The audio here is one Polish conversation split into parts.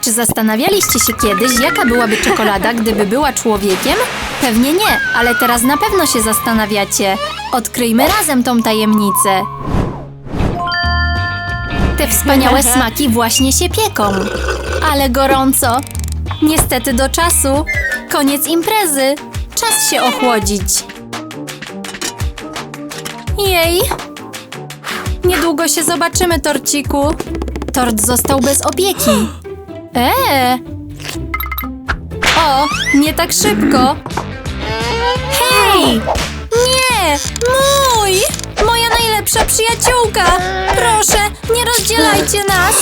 Czy zastanawialiście się kiedyś, jaka byłaby czekolada, gdyby była człowiekiem? Pewnie nie, ale teraz na pewno się zastanawiacie. Odkryjmy razem tą tajemnicę. Te wspaniałe smaki właśnie się pieką. Ale gorąco. Niestety do czasu. Koniec imprezy. Czas się ochłodzić. Jej. Niedługo się zobaczymy, torciku. Tort został bez opieki. Eee. O, nie tak szybko. Hej! Nie! Mój! Moja najlepsza przyjaciółka! Proszę, nie rozdzielajcie nas!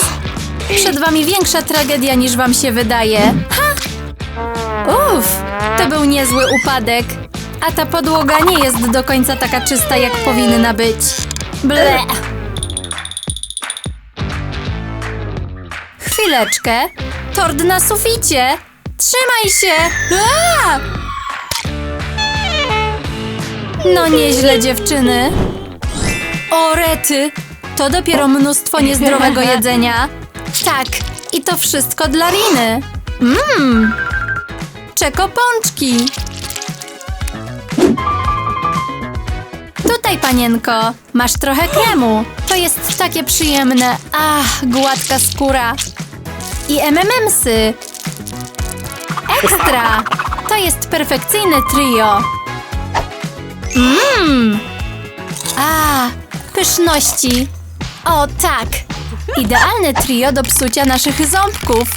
Przed wami większa tragedia niż wam się wydaje. Ha! Uff, to był niezły upadek. A ta podłoga nie jest do końca taka czysta, jak powinna być. Ble! Chwileczkę. Tort na suficie. Trzymaj się! Aaa! No nieźle, dziewczyny. O, rety! To dopiero mnóstwo niezdrowego jedzenia. Tak, i to wszystko dla Riny. Mmm! Czekopączki. Tutaj, panienko, masz trochę kremu. To jest takie przyjemne. Ach, gładka skóra. I MMMsy. Ekstra! To jest perfekcyjne trio. Mmm! A, pyszności. O, tak. Idealne trio do psucia naszych ząbków.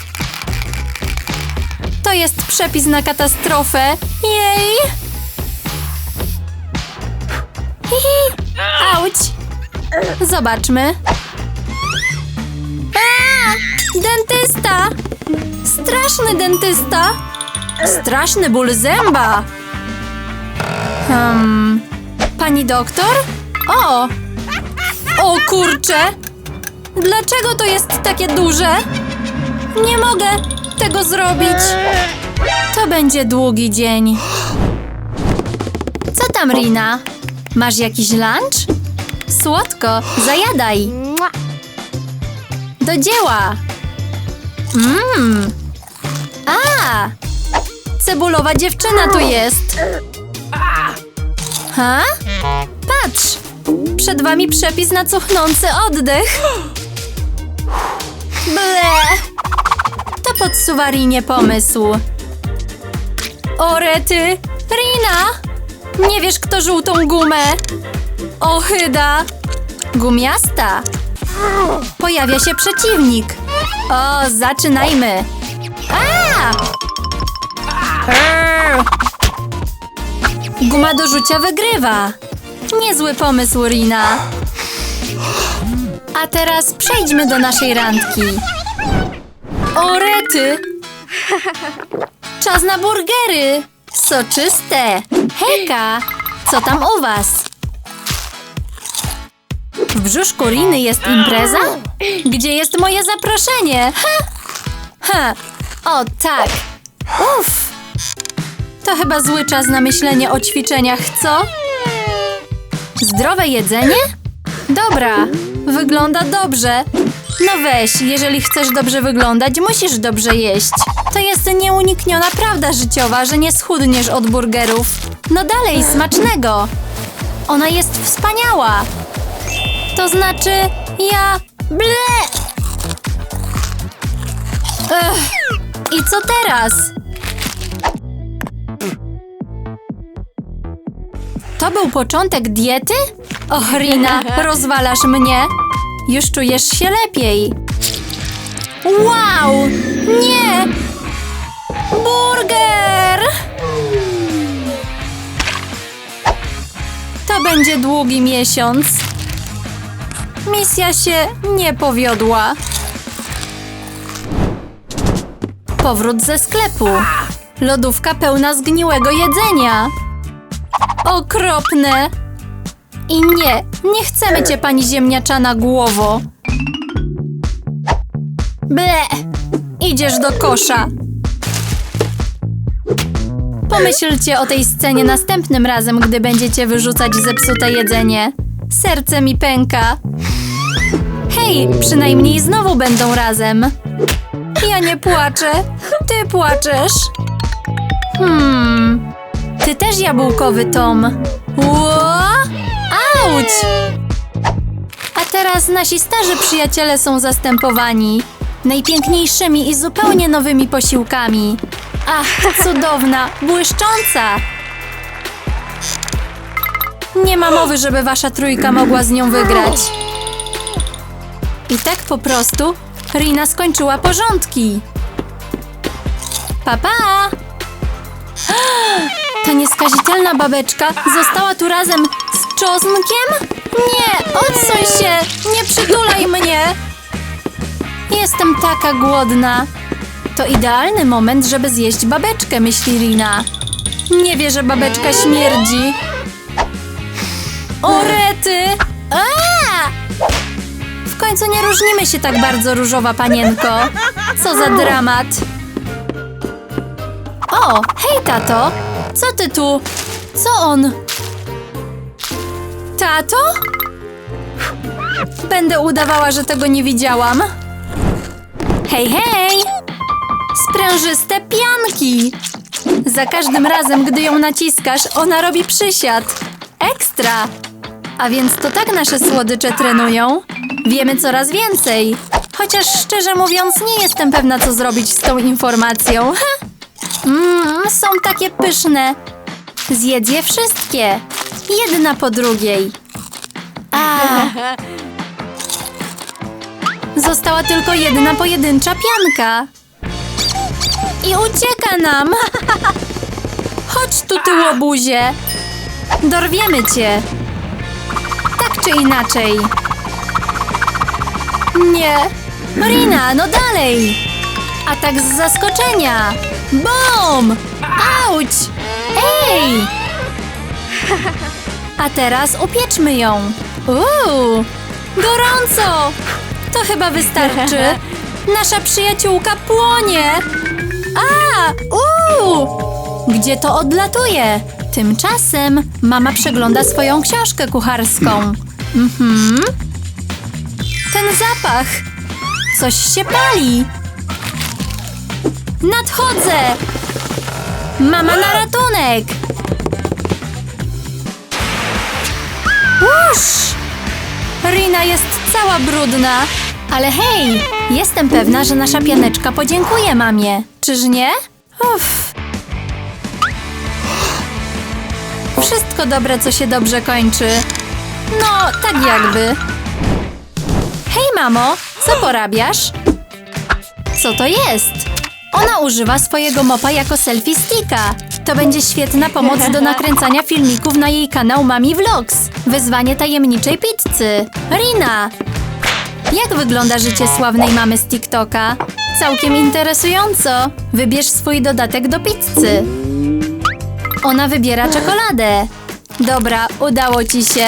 To jest przepis na katastrofę. Jej! Auć! Zobaczmy. Dentysta! Straszny dentysta! Straszny ból zęba! Hmm. Pani doktor? O! O kurczę! Dlaczego to jest takie duże? Nie mogę tego zrobić. To będzie długi dzień. Co tam, Rina? Masz jakiś lunch? Słodko, zajadaj. Do dzieła. Mmm. A! Cebulowa dziewczyna tu jest. Ha? Patrz! Przed wami przepis na cuchnący oddech. Ble! To podsuwa Rinie pomysł. O rety! Rina! Nie wiesz, kto żółtą gumę? Ohyda! Gumiasta! Pojawia się przeciwnik. O, zaczynajmy. A! Guma do rzucia wygrywa. Niezły pomysł, Rina. A teraz przejdźmy do naszej randki. O, rety! Czas na burgery! Soczyste! Hejka! Co tam u was? W brzuszku Riny jest impreza? Gdzie jest moje zaproszenie? Ha! Ha! O, tak! Uff! To chyba zły czas na myślenie o ćwiczeniach, co? Zdrowe jedzenie? Dobra, wygląda dobrze. No weź, jeżeli chcesz dobrze wyglądać, musisz dobrze jeść. To jest nieunikniona prawda życiowa, że nie schudniesz od burgerów. No dalej, smacznego. Ona jest wspaniała. To znaczy, ja... Ble! Ech. I co teraz? To był początek diety? Och, Rina, rozwalasz mnie. Już czujesz się lepiej. Wow! Nie! Burger! To będzie długi miesiąc. Misja się nie powiodła. Powrót ze sklepu. Lodówka pełna zgniłego jedzenia. Okropne. I nie, nie chcemy cię, pani ziemniaczana głowo. Ble! Idziesz do kosza. Pomyślcie o tej scenie następnym razem, gdy będziecie wyrzucać zepsute jedzenie. Serce mi pęka. Hej, przynajmniej znowu będą razem. Ja nie płaczę. Ty płaczesz. Hmm. Ty też jabłkowy Tom. Ło! Auć! A teraz nasi starzy przyjaciele są zastępowani najpiękniejszymi i zupełnie nowymi posiłkami. Ach, cudowna, błyszcząca! Nie ma mowy, żeby wasza trójka mogła z nią wygrać. Po prostu Rina skończyła porządki. Papa! Pa. Ta nieskazitelna babeczka została tu razem z czosnkiem? Nie, odsuń się! Nie przytulaj mnie! Jestem taka głodna. To idealny moment, żeby zjeść babeczkę, myśli Rina. Nie wie, że babeczka śmierdzi. O rety! A! Końcu nie różnimy się tak bardzo, różowa panienko. Co za dramat. O, hej tato! Co ty tu? Co on? Tato? Będę udawała, że tego nie widziałam. Hej, hej! Sprężyste pianki! Za każdym razem, gdy ją naciskasz, ona robi przysiad. Ekstra! A więc to tak nasze słodycze trenują? Wiemy coraz więcej. Chociaż szczerze mówiąc, nie jestem pewna, co zrobić z tą informacją. Mmm, są takie pyszne. Zjedz je wszystkie. Jedna po drugiej. A. Została tylko jedna pojedyncza pianka. I ucieka nam. Chodź tu, ty łobuzie. Dorwiemy cię. Tak czy inaczej. Nie. Rina, no dalej. Atak z zaskoczenia. Bum! Auć! Ej! A teraz upieczmy ją. Uuu! Gorąco! To chyba wystarczy. Nasza przyjaciółka płonie. A! Uuu! Gdzie to odlatuje? Tymczasem mama przegląda swoją książkę kucharską. Mhm. Ten zapach. Coś się pali. Nadchodzę! Mama na ratunek! Uż! Rina jest cała brudna. Ale hej, jestem pewna, że nasza pianeczka podziękuje mamie. Czyż nie? Uff. Wszystko dobre, co się dobrze kończy. No, tak jakby. Mamo, co porabiasz? Co to jest? Ona używa swojego mopa jako selfie sticka. To będzie świetna pomoc do nakręcania filmików na jej kanał Mami Vlogs. Wyzwanie tajemniczej pizzy. Rina! Jak wygląda życie sławnej mamy z TikToka? Całkiem interesująco. Wybierz swój dodatek do pizzy. Ona wybiera czekoladę. Dobra, udało ci się.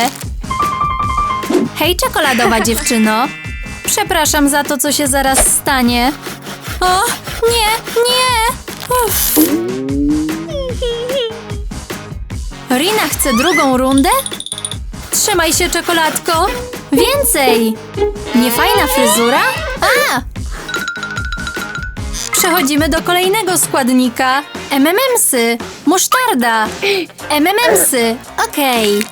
Hej, czekoladowa dziewczyno. Przepraszam za to, co się zaraz stanie. O, nie, nie! Uff. Rina chce drugą rundę? Trzymaj się, czekoladko! Więcej! Niefajna fryzura? A! Przechodzimy do kolejnego składnika. MMMsy, musztarda. MMMsy, okej.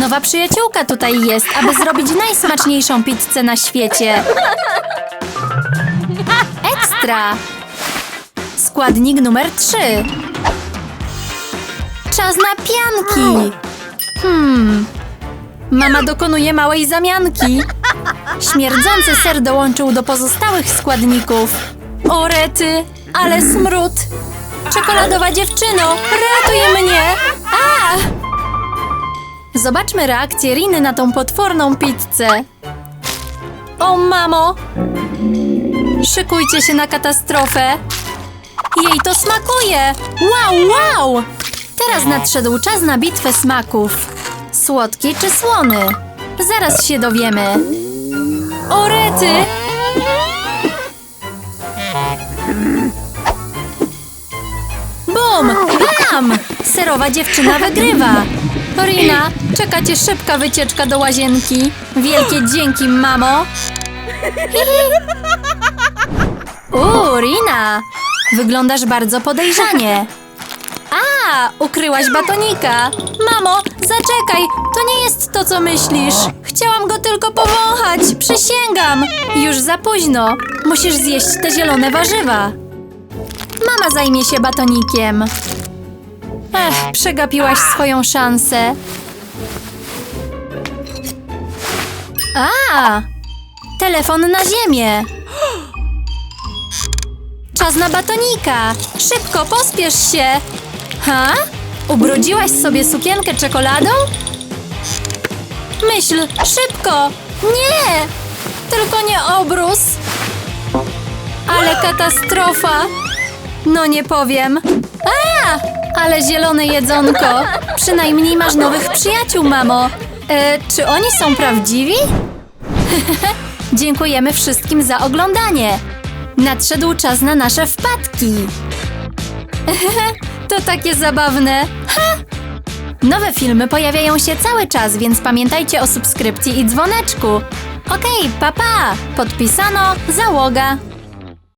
Nowa przyjaciółka tutaj jest, aby zrobić najsmaczniejszą pizzę na świecie. Ekstra! Składnik numer 3. Czas na pianki. Hmm. Mama dokonuje małej zamianki. Śmierdzący ser dołączył do pozostałych składników. O rety, ale smród. Czekoladowa dziewczyno, ratuj mnie! A! Zobaczmy reakcję Riny na tą potworną pizzę. O mamo! Szykujcie się na katastrofę. Jej to smakuje! Wow, wow! Teraz nadszedł czas na bitwę smaków. Słodki czy słony? Zaraz się dowiemy. O rety! Bum! Bam! Serowa dziewczyna wygrywa. Rina, czeka cię szybka wycieczka do łazienki. Wielkie dzięki, mamo. Uuu, Rina! Wyglądasz bardzo podejrzanie. A, ukryłaś batonika. Mamo, zaczekaj, to nie jest to, co myślisz. Chciałam go tylko powąchać, przysięgam. Już za późno. Musisz zjeść te zielone warzywa. Mama zajmie się batonikiem. Ech, przegapiłaś swoją szansę. A! Telefon na ziemię. Czas na batonika. Szybko, pospiesz się. Ha? Ubrudziłaś sobie sukienkę czekoladą? Myśl, szybko. Nie! Tylko nie obrus. Ale katastrofa. No nie powiem. A! Ale zielone jedzonko. Przynajmniej masz nowych przyjaciół, mamo. E, czy oni są prawdziwi? Dziękujemy wszystkim za oglądanie. Nadszedł czas na nasze wpadki. to takie zabawne. Ha! Nowe filmy pojawiają się cały czas, więc pamiętajcie o subskrypcji i dzwoneczku. Okej, papa! Podpisano, załoga.